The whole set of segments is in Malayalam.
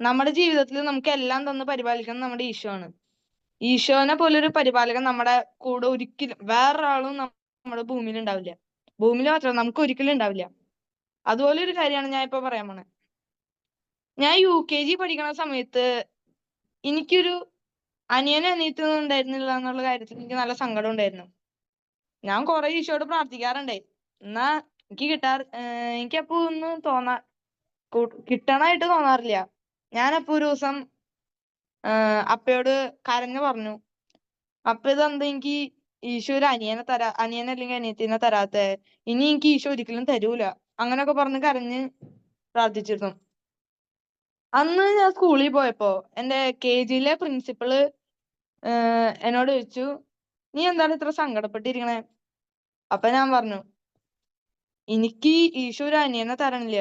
നമ്മുടെ ജീവിതത്തിൽ നമുക്ക് എല്ലാം തന്ന് പരിപാലിക്കുന്നത് നമ്മുടെ ഈശോ ആണ് ഈശോനെ പോലൊരു പരിപാലകൻ നമ്മുടെ കൂടെ ഒരിക്കലും വേറൊരാളും നമ്മുടെ ഭൂമിയിൽ ഉണ്ടാവില്ല. ഭൂമിയിൽ മാത്രമല്ല നമുക്ക് ഒരിക്കലും ഉണ്ടാവില്ല. അതുപോലെ ഒരു കാര്യമാണ് ഞാൻ ഇപ്പൊ പറയാൻ പോണേ. ഞാൻ യു കെ ജി പഠിക്കുന്ന സമയത്ത് എനിക്കൊരു അനിയനും അനിയത്തിയൊന്നും ഉണ്ടായിരുന്നില്ല എന്നുള്ള കാര്യത്തിൽ എനിക്ക് നല്ല സങ്കടം ഉണ്ടായിരുന്നു. ഞാൻ കുറെ ഈശോയോട് പ്രാർത്ഥിക്കാറുണ്ടേ. എന്നാ എനിക്ക് കിട്ടാറ് എനിക്കപ്പോ ഒന്നും തോന്നാ കിട്ടണായിട്ട് തോന്നാറില്ല. ഞാനപ്പോ ഒരു ദിവസം അപ്പയോട് കരഞ്ഞു പറഞ്ഞു. അപ്പ ഇതെന്താ എനിക്ക് ഈശോ ഒരു അനിയനെ തരാ അനിയനെ അല്ലെങ്കിൽ അനിയത്തിനെ തരാത്തെ. ഇനി എനിക്ക് ഈശോ ഒരിക്കലും തരൂല. അങ്ങനൊക്കെ പറഞ്ഞ് കരഞ്ഞ് പ്രാർത്ഥിച്ചിരുന്നു. അന്ന് ഞാൻ സ്കൂളിൽ പോയപ്പോ എന്റെ കെ ജിയിലെ പ്രിൻസിപ്പൾ എന്നോട് ചോദിച്ചു നീ എന്താണ് ഇത്ര സങ്കടപ്പെട്ടിരിക്കണേ? അപ്പൊ ഞാൻ പറഞ്ഞു എനിക്ക് ഈശോ ഒരു അനിയനെ തരണില്ല.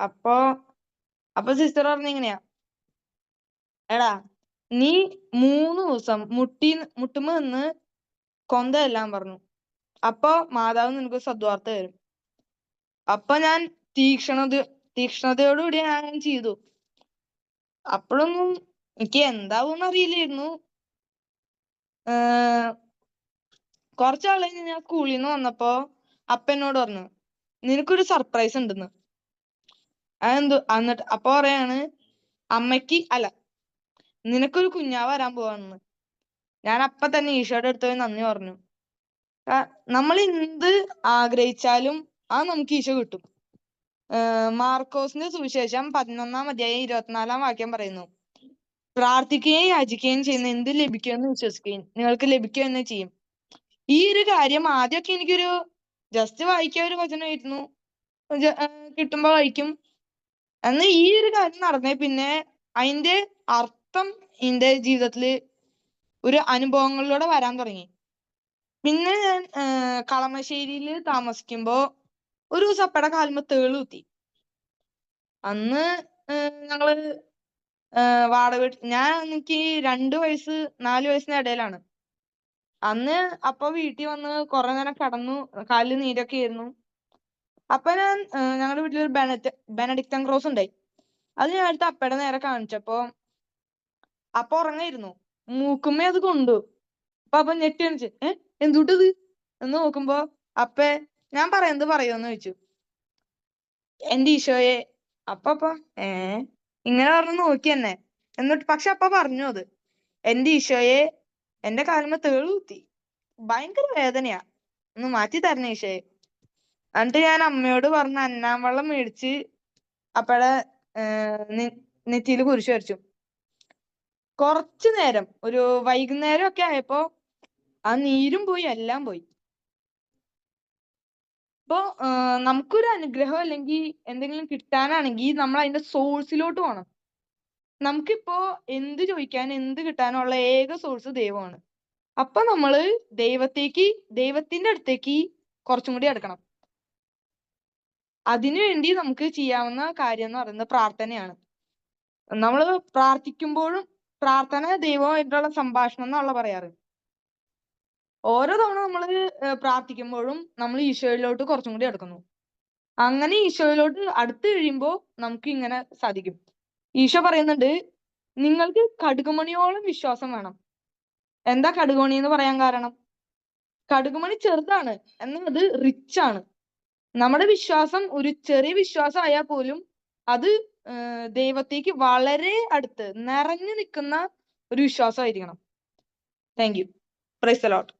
അപ്പൊ അപ്പൊ സിസ്റ്റർ പറഞ്ഞ ഇങ്ങനെയാ എടാ നീ മൂന്ന് ദിവസം മുട്ടി മുട്ടുമ്പോ നിന്ന് കൊന്തയെല്ലാം പറഞ്ഞു. അപ്പൊ മാതാവ് നിനക്ക് സദ്വാർത്ത തരും. അപ്പൊ ഞാൻ തീക്ഷണത തീക്ഷണതയോടുകൂടി ഞാൻ ചെയ്തു. അപ്പോഴൊന്നും എനിക്ക് എന്താവും അറിയില്ലായിരുന്നു ഏർ കുറച്ച് നാൾ കഴിഞ്ഞ് ഞാൻ സ്കൂളിൽ നിന്ന് വന്നപ്പോ അപ്പ എന്നോട് പറഞ്ഞു നിനക്കൊരു സർപ്രൈസ് ഉണ്ടെന്ന്. അതെന്തോ? എന്നിട്ട് അപ്പൊ പറയാണ് അമ്മയ്ക്ക് അല്ല നിനക്കൊരു കുഞ്ഞാവ് വരാൻ പോവാണെന്ന്. ഞാൻ അപ്പൊ തന്നെ ഈശോയുടെ അടുത്ത് പോയി നന്ദി പറഞ്ഞു. നമ്മൾ എന്ത് ആഗ്രഹിച്ചാലും ആ നമുക്ക് ഈശോ കിട്ടും. മാർക്കോസിന്റെ സുവിശേഷം പതിനൊന്നാം അധ്യായം ഇരുപത്തിനാലാം വാക്യം പറയുന്നു. പ്രാർത്ഥിക്കുകയും യാചിക്കുകയും ചെയ്യുന്ന എന്ത് ലഭിക്കുമെന്ന് വിശ്വസിക്കുകയും നിങ്ങൾക്ക് ലഭിക്കുക ചെയ്യും. ഈ ഒരു കാര്യം ആദ്യമൊക്കെ എനിക്കൊരു ജസ്റ്റ് വായിക്കാൻ ഒരു വചനമായിരുന്നു കിട്ടുമ്പോ വായിക്കും. എന്നാൽ ഈ ഒരു കാര്യം നടന്നേ പിന്നെ അതിന്റെ അർത്ഥം എന്റെ ജീവിതത്തിൽ ഒരു അനുഭവങ്ങളിലൂടെ വരാൻ തുടങ്ങി. പിന്നെ ഞാൻ കളമശ്ശേരിയിൽ താമസിക്കുമ്പോ ഒരു ദിവസം അപ്പടെ കാലുമ്പ തേൾ കുത്തി. അന്ന് ഞങ്ങൾ വാടക ഞാൻ എനിക്ക് രണ്ട് വയസ്സ് നാല് വയസ്സിന് ഇടയിലാണ്. അന്ന് അപ്പ വീട്ടിൽ വന്ന് കുറെ നേരം കിടന്നു കാലിൽ നീരൊക്കെ ആയിരുന്നു. അപ്പൊ ഞാൻ ഞങ്ങളുടെ വീട്ടിൽ ഒരു ബെനറ്റ് ബെനഡിക്ടൻ ക്രോസ് ഉണ്ടായി അത് ഞാൻ എടുത്ത് അപ്പയുടെ നേരെ കാണിച്ചപ്പോ അപ്പ ഉറങ്ങായിരുന്നു. മൂക്കുമ്മേ അത് കൊണ്ടു. അപ്പൊ അപ്പൊ ഞെട്ടി കാണിച്ച് ഏ എന്തുട്ടത്? എന്ന് നോക്കുമ്പോ അപ്പേ ഞാൻ പറയുന്നത് പറയുമെന്ന്? ചോദിച്ചു. എന്റെ ഈശോയെ അപ്പൊ അപ്പൊ ഏ ഇങ്ങനെ പറഞ്ഞു നോക്കി എന്നെ. എന്നിട്ട് പക്ഷെ അപ്പ പറഞ്ഞു അത് എന്റെ ഈശോയെ എന്റെ കാലുമ്മ തേൾ കുത്തി. ഭയങ്കര വേദനയാ. ഒന്ന് മാറ്റി തരണേ ഈശോയെ. എന്നിട്ട് ഞാൻ അമ്മയോട് പറഞ്ഞു അന്നാം വെള്ളം മേടിച്ച് അപ്പഴെ നെറ്റിയിൽ കുരിശ് വരച്ചു. കുറച്ചു നേരം ഒരു വൈകുന്നേരം ഒക്കെ ആയപ്പോ ആ നീരും പോയി എല്ലാം പോയി. അപ്പോ നമുക്കൊരു അനുഗ്രഹം അല്ലെങ്കിൽ എന്തെങ്കിലും കിട്ടാനാണെങ്കിൽ നമ്മൾ അതിന്റെ സോഴ്സിലോട്ട് പോകണം നമുക്കിപ്പോ എന്ത് ചോദിക്കാൻ എന്ത് കിട്ടാനുള്ള ഏക സോഴ്സ് ദൈവമാണ്. അപ്പൊ നമ്മൾ ദൈവത്തേക്ക് ദൈവത്തിന്റെ അടുത്തേക്ക് കുറച്ചും കൂടി അടുക്കണം. അതിനുവേണ്ടി നമുക്ക് ചെയ്യാവുന്ന കാര്യം എന്ന് പറയുന്നത് പ്രാർത്ഥനയാണ്. നമ്മൾ പ്രാർത്ഥിക്കുമ്പോഴും പ്രാർത്ഥന ദൈവമായിട്ടുള്ള സംഭാഷണം എന്നുള്ള പറയാറ്. ഓരോ തവണ നമ്മൾ പ്രാർത്ഥിക്കുമ്പോഴും നമ്മൾ ഈശോയിലോട്ട് കുറച്ചും കൂടി അടുക്കുന്നു. അങ്ങനെ ഈശോയിലോട്ട് അടുത്ത് കഴിയുമ്പോൾ നമുക്ക് ഇങ്ങനെ സാധിക്കും. ഈശോ പറയുന്നുണ്ട് നിങ്ങൾക്ക് കടുകുമണിയോളം വിശ്വാസം വേണം. എന്താ കടുകുമണി എന്ന് പറയാൻ കാരണം? കടുകുമണി ചെറുതാണ് എന്നാൽ അത് റിച്ച് ആണ്. നമ്മുടെ വിശ്വാസം ഒരു ചെറിയ വിശ്വാസം ആയാൽ പോലും അത് ദൈവത്തേക്ക് വളരെ അടുത്ത് നിറഞ്ഞു നിൽക്കുന്ന ഒരു വിശ്വാസമായിരിക്കണം താങ്ക് യു പ്രൈസ് ലോട്ട്